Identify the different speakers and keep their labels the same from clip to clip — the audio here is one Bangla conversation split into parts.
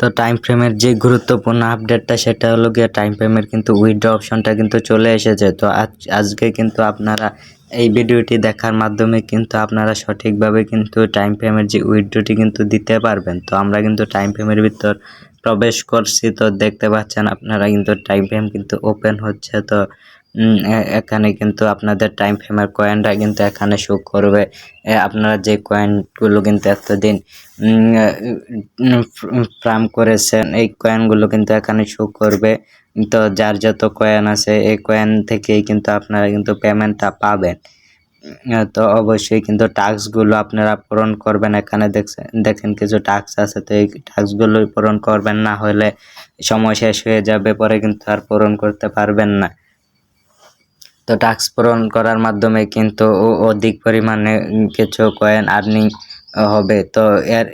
Speaker 1: তো টাইম ফ্রেমের যে গুরুত্বপূর্ণ আপডেটটা সেটা হলো গিয়ে টাইম ফ্রেমের কিন্তু উইথড্র অপশনটা কিন্তু চলে এসেছে। তো আজ, আজকে কিন্তু আপনারা এই ভিডিওটি দেখার মাধ্যমে কিন্তু আপনারা সঠিকভাবে কিন্তু টাইম ফ্রেমের যে উইথড্রটি কিন্তু দিতে পারবেন। তো আমরা কিন্তু টাইম ফ্রেমের ভিতর প্রবেশ করছি। তো দেখতে পাচ্ছেন আপনারা কিন্তু টাইম ফ্রেম কিন্তু ওপেন হচ্ছে। তো এখানে কিন্তু আপনাদের টাইম ফ্রেমের কয়েনটা কিন্তু এখানে শো করবে। আপনারা যে কয়েনগুলো কিন্তু এতদিন ফার্ম করেছেন, এই কয়েনগুলো কিন্তু এখানে শো করবে। তো যার যত কয়েন আছে, এই কয়েন থেকেই কিন্তু আপনারা কিন্তু পেমেন্টটা পাবেন। তো অবশ্যই কিন্তু টাস্কগুলো আপনারা পূরণ করবেন। এখানে দেখছেন, দেখেন কিছু টাস্ক আছে, তো এই টাস্কগুলো পূরণ করবেন। না হলে সময় শেষ হয়ে যাবে, পরে কিন্তু আর পূরণ করতে পারবেন না। তো টাস্ক পূরণ করার মাধ্যমে কিন্তু অধিক পরিমাণে কিছু কয়েন আর্নিং হবে। তো এর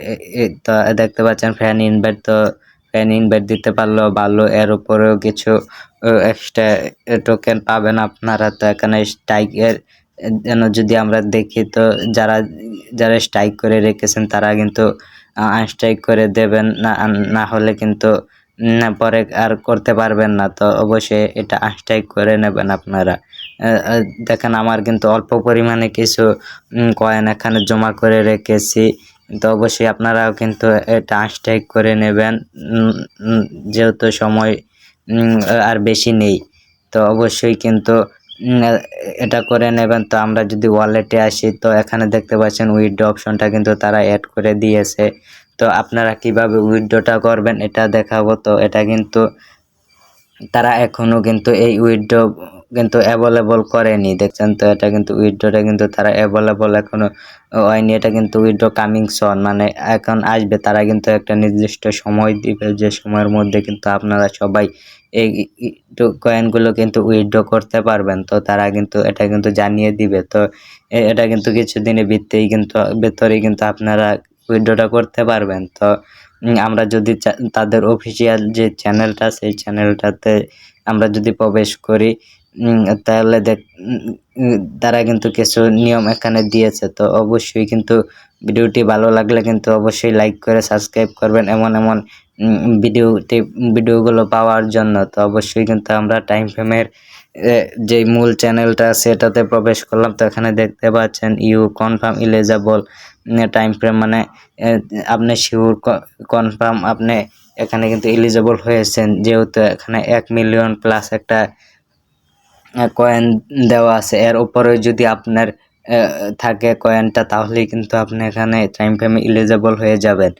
Speaker 1: তো দেখতে পাচ্ছেন ফ্যান ইনভাইট তো ফ্যান ইনভাইট দিতে পারলেও ভালো। এর উপরেও কিছু এক্সট্রা টোকেন পাবেন আপনারা। তো এখানে স্ট্রাইক এর, যেন যদি আমরা দেখি, তো যারা যারা স্ট্রাইক করে রেখেছেন তারা কিন্তু আনস্ট্রাইক করে দেবেন। না না হলে কিন্তু পরে আর করতে পারবেন না। তো অবশ্যই এটা আনস্ট্রাইক করে নেবেন আপনারা। দেখেন আমার কিন্তু অল্প পরিমাণে কিছু কয়েন এখানে জমা করে রেখেছি। তো অবশ্যই আপনারাও কিন্তু এটা আনস্ট্রাইক করে নেবেন। যেহেতু সময় আর বেশি নেই। তো অবশ্যই কিন্তু এটা করে নেবেন। তো আমরা যদি ওয়ালেটে আসি, তো এখানে দেখতে পাচ্ছেন উইড্রো অপশনটা কিন্তু তারা অ্যাড করে দিয়েছে। তো আপনারা কীভাবে উইড্রোটা করবেন, এটা দেখাবো। তো এটা কিন্তু তারা এখনও কিন্তু এই উইথড্র কিন্তু অ্যাভেলেবল করেনি। দেখছেন তো, এটা কিন্তু উইথড্রটা কিন্তু তারা অ্যাভেলেবল এখনও হয়নি। এটা কিন্তু উইথড্র কামিং সন মানে এখন আসবে। তারা কিন্তু একটা নির্দিষ্ট সময় দিবে, যে সময়ের মধ্যে কিন্তু আপনারা সবাই এই কয়েনগুলো কিন্তু উইথড্র করতে পারবেন। তো তারা কিন্তু এটা কিন্তু জানিয়ে দিবে। তো এটা কিন্তু কিছুদিনের ভিত্তেই কিন্তু, ভেতরেই কিন্তু আপনারা উইথড্রটা করতে পারবেন। তো আমরা যদি তাদের অফিসিয়াল যে চ্যানেলটা সেই চ্যানেলটাতে আমরা যদি প্রবেশ করি তাহলে দেখ তারা কিন্তু কিছু নিয়ম এখানে দিয়েছে। তো অবশ্যই কিন্তু ভিডিওটি ভালো লাগলে কিন্তু অবশ্যই লাইক করে সাবস্ক্রাইব করবেন এমন এমন ভিডিওটি ভিডিওগুলো পাওয়ার জন্য। তো অবশ্যই কিন্তু আমরা টাইম ফ্রেমের যে মূল চ্যানেলটা এটাতে প্রবেশ করলাম। তো এখানে দেখতে পাচ্ছেন you confirm eligible time frame মানে আপনি শিওর কনফার্ম আপনি এখানে কিন্তু এলিজেবল হয়েছেন। যেহেতু এখানে এক মিলিয়ন প্লাস একটা কয়েন দেওয়া আছে। এর উপরে যদি আপনার থাকে কয়েনটা তাহলেই কিন্তু আপনি এখানে টাইম ফ্রেমে এলিজেবল হয়ে যাবেন।